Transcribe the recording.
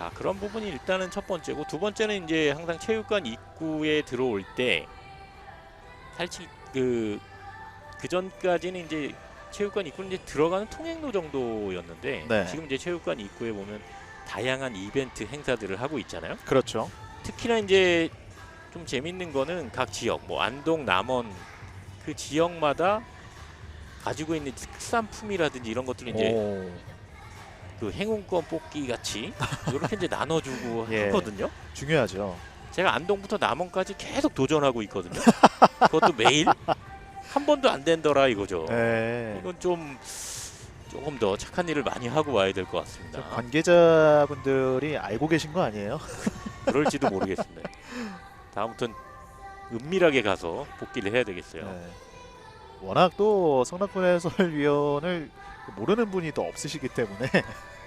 자 그런 부분이 일단은 첫 번째고 두 번째는 이제 항상 체육관 입구에 들어올 때 살짝 그그 전까지는 이제 체육관 입구는 이제 들어가는 통행로 정도였는데 네. 지금 이제 체육관 입구에 보면 다양한 이벤트 행사들을 하고 있잖아요. 그렇죠. 특히나 이제 좀 재밌는 거는 각 지역 뭐 안동 남원 그 지역마다 가지고 있는 특산품이라든지 이런 것들을 이제 오, 그 행운권 뽑기 같이 이렇게 이제 나눠주고 예. 하거든요. 중요하죠. 제가 안동부터 남원까지 계속 도전하고 있거든요. 그것도 매일 한 번도 안 된더라 이거죠. 네. 이건 좀 조금 더 착한 일을 많이 하고 와야 될것저 같습니다. 관계자분들이 알고 계신 거 아니에요? 그럴지도 모르겠습니다. 다음부터는 은밀하게 가서 복귀를 해야 되겠어요. 네. 워낙 또 성남군 해설위원을 모르는 분이 또 없으시기 때문에